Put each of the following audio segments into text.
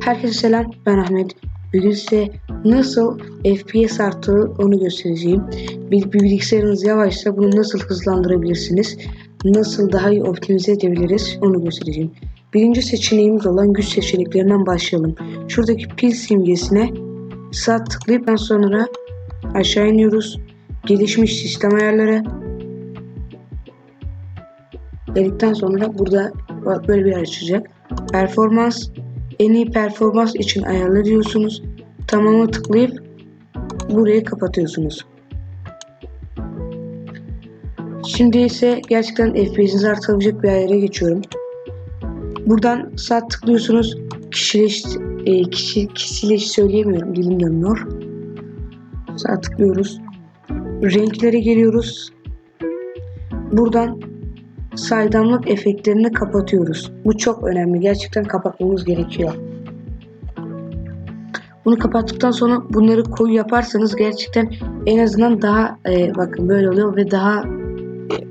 Herkese selam, ben Ahmet. Bugün size nasıl FPS arttırır onu göstereceğim. Bir, bir bilgisayarınız yavaşsa bunu nasıl hızlandırabilirsiniz, nasıl daha iyi optimize edebiliriz onu göstereceğim. Birinci seçeneğimiz olan güç seçeneklerinden başlayalım. Şuradaki pil simgesine sağ tıklayıp sonra aşağı iniyoruz. Gelişmiş sistem ayarları. Dedikten sonra burada böyle bir açacak. Performans en iyi performans için ayarla diyorsunuz. Tamamı tıklayıp burayı kapatıyorsunuz. Şimdi ise gerçekten FPS'inizi artırabilecek bir ayara geçiyorum. Buradan sağ tıklıyorsunuz. Kişileş, e, kişi, kişileş söyleyemiyorum. Dilim dönmüyor. Sağ tıklıyoruz. Renklere geliyoruz. Buradan saydamlık efektlerini kapatıyoruz. Bu çok önemli. Gerçekten kapatmamız gerekiyor. Bunu kapattıktan sonra bunları koyu yaparsanız gerçekten en azından daha e, bakın böyle oluyor ve daha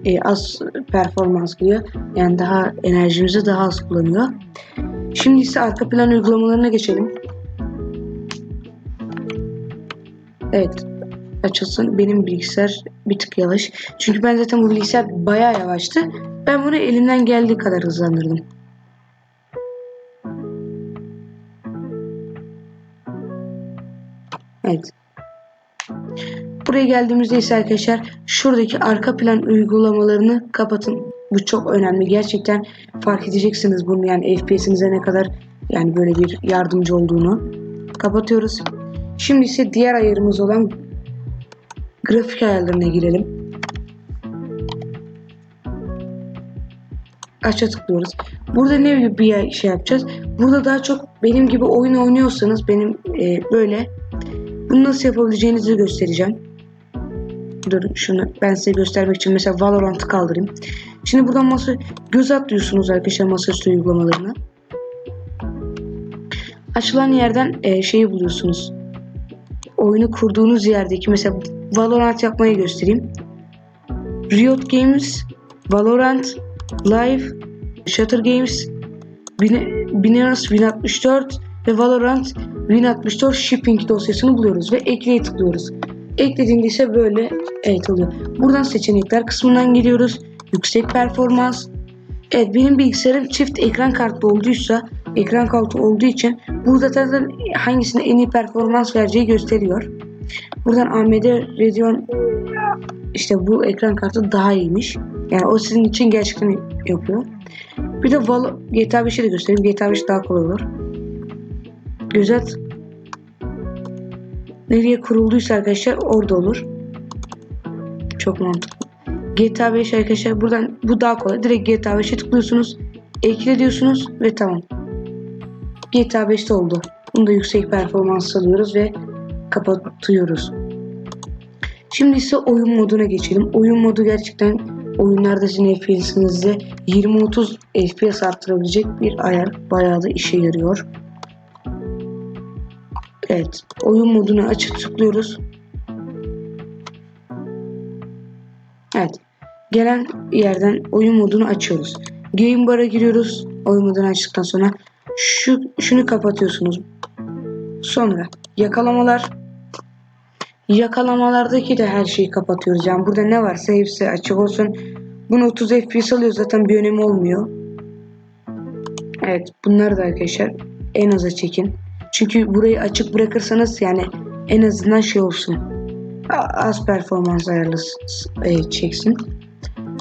e, az performans geliyor. Yani daha enerjimizi daha az kullanıyor. Şimdi ise arka plan uygulamalarına geçelim. Evet. Açılsın. Benim bilgisayar bir tık yavaş. Çünkü ben zaten bu bilgisayar bayağı yavaştı. Ben bunu elimden geldiği kadar hızlandırdım. Evet. Buraya geldiğimizde ise arkadaşlar şuradaki arka plan uygulamalarını kapatın. Bu çok önemli. Gerçekten fark edeceksiniz bunu yani FPS'inize ne kadar yani böyle bir yardımcı olduğunu. Kapatıyoruz. Şimdi ise diğer ayarımız olan grafik ayarlarına girelim. Aşağı tıklıyoruz. Burada ne bir şey yapacağız? Burada daha çok benim gibi oyun oynuyorsanız benim e, böyle bunu nasıl yapabileceğinizi göstereceğim. Durun şunu ben size göstermek için mesela Valorant'ı kaldırayım. Şimdi buradan masa göz atlıyorsunuz arkadaşlar masaüstü uygulamalarına. Açılan yerden e, şeyi buluyorsunuz. Oyunu kurduğunuz yerdeki mesela Valorant yapmayı göstereyim. Riot Games, Valorant, Live, Shutter Games, Binance Win64 ve Valorant Win64 Shipping dosyasını buluyoruz ve ekleye tıklıyoruz. Eklediğinde ise böyle evet oluyor. Buradan seçenekler kısmından geliyoruz. Yüksek performans. Evet benim bilgisayarım çift ekran kartı olduysa ekran kartı olduğu için burada zaten hangisine en iyi performans vereceği gösteriyor. Buradan AMD Radeon işte bu ekran kartı daha iyiymiş. Yani o sizin için gerçekten yapıyor. Bir de Val GTA 5'i de göstereyim. GTA 5 daha kolay olur. Gözet nereye kurulduysa arkadaşlar orada olur. Çok mantıklı. GTA 5 arkadaşlar buradan bu daha kolay. Direkt GTA 5'e tıklıyorsunuz. Ekle diyorsunuz ve tamam. GTA 5'te oldu. Bunda yüksek performans alıyoruz ve kapatıyoruz. Şimdi ise oyun moduna geçelim. Oyun modu gerçekten oyunlarda sizin FPS'inizi 20-30 FPS arttırabilecek bir ayar. Bayağı da işe yarıyor. Evet. Oyun modunu açıp tıklıyoruz. Evet. Gelen yerden oyun modunu açıyoruz. Game bar'a giriyoruz. Oyun modunu açtıktan sonra şu şunu kapatıyorsunuz. Sonra yakalamalar Yakalamalardaki de her şeyi kapatıyoruz. Yani burada ne varsa hepsi açık olsun. Bunu 30 FPS alıyor zaten bir önemi olmuyor. Evet bunları da arkadaşlar en aza çekin. Çünkü burayı açık bırakırsanız yani en azından şey olsun. Az performans ayarlı e, çeksin.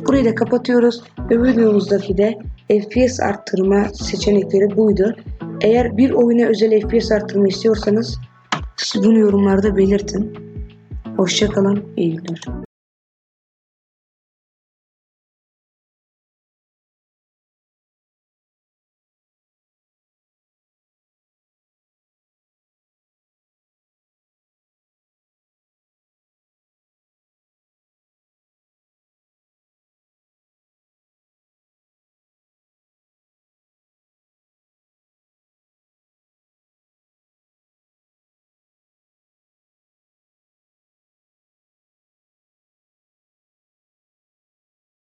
Burayı da kapatıyoruz ve videomuzdaki de FPS arttırma seçenekleri buydu. Eğer bir oyuna özel FPS arttırma istiyorsanız bunu yorumlarda belirtin. Hoşçakalın, iyi günler.